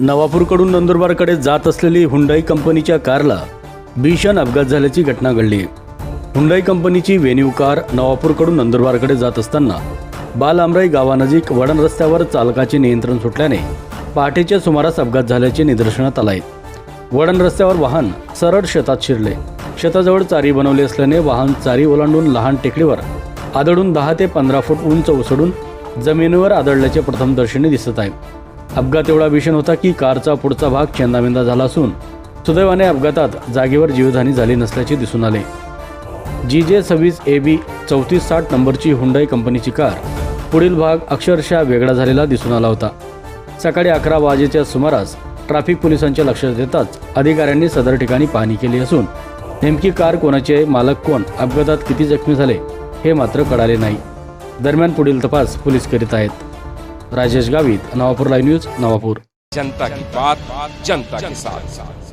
नवापूरकडून नंदुरबारकडे जात असलेली हुंडाई कंपनीच्या कारला भीषण अपघात झाल्याची घटना घडली. हुंडाई कंपनीची वेन्यू कार नवापूरकडून नंदुरबारकडे जात असताना बालामराई गावानजीक वडण रस्त्यावर चालकाचे नियंत्रण सुटल्याने पहाटेच्या सुमारास अपघात झाल्याचे निदर्शनात आलाय. वडण रस्त्यावर वाहन सरळ शेतात शिरले. शेताजवळ चारी बनवली असल्याने वाहन चारी ओलांडून लहान टेकडीवर आदळून दहा ते पंधरा फूट उंच उसडून जमिनीवर आदळल्याचे प्रथमदर्शनी दिसत आहे. अपघात एवढा भीषण होता की कारचा पुढचा भाग चेंदामेंदा झाला असून सुदैवाने अपघातात जागेवर जीवधानी झाली नसल्याचे दिसून आले. जी जे सव्वीस ए बी चौतीस साठ नंबरची हुंडाई कंपनीची कार पुढील भाग अक्षरशः वेगळा झालेला दिसून आला होता. सकाळी अकरा वाजेच्या सुमारास ट्रॅफिक पोलिसांच्या लक्षात येताच अधिकाऱ्यांनी सदर ठिकाणी पाहणी केली असून नेमकी कार कोणाचे मालक कोण अपघातात किती जखमी झाले हे मात्र कळाले नाही. दरम्यान पुढील तपास पोलीस करीत आहेत. Rajesh Gavit Navapur live news Navapur. जनता की बात जनता के साथ.